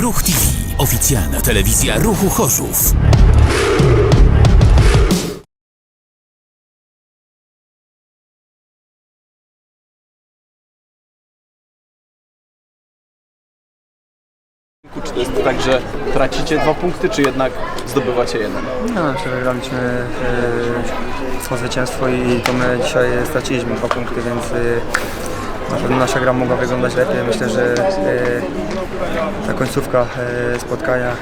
Ruch TV. Oficjalna telewizja Ruchu Chorzów. Czy to jest tak, że tracicie dwa punkty, czy jednak zdobywacie jeden? No, myślę, że graliśmy e, zwycięstwo i to my dzisiaj straciliśmy dwa punkty, więc e, nasza gra mogła wyglądać lepiej. Myślę, że e, ta końcówka e, spotkania e,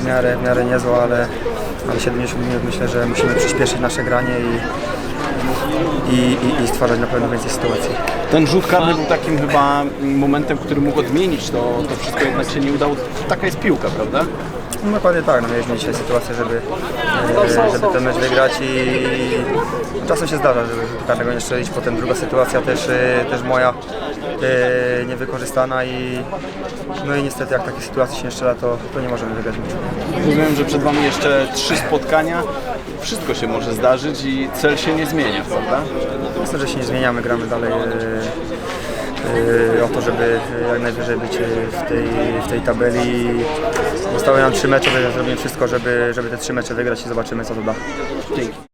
w, miarę, w miarę niezła, ale, ale 70 minut myślę, że musimy przyspieszyć nasze granie i, i, i, i stwarzać na pewno więcej sytuacji. Ten rzut karny był takim chyba momentem, który mógł odmienić to, to wszystko, jednak się nie udało. Taka jest piłka, prawda? No dokładnie tak, no mieliśmy dzisiaj sytuację, żeby, e, żeby ten mecz wygrać i czasem się zdarza, żeby karnego nie strzelić, potem druga sytuacja też, e, też moja e, niewykorzystana i no i niestety jak takie sytuacje się nie strzela, to, to nie możemy wygrać meczu. Rozumiem, że przed Wami jeszcze trzy spotkania. Wszystko się może zdarzyć i cel się nie zmienia, prawda? Myślę, że się nie zmieniamy, gramy dalej e, e, o to, żeby jak najwyżej być w tej, w tej tabeli. Zostały nam trzy mecze, więc zrobimy wszystko, żeby, żeby te trzy mecze wygrać i zobaczymy co to da. Dzięki.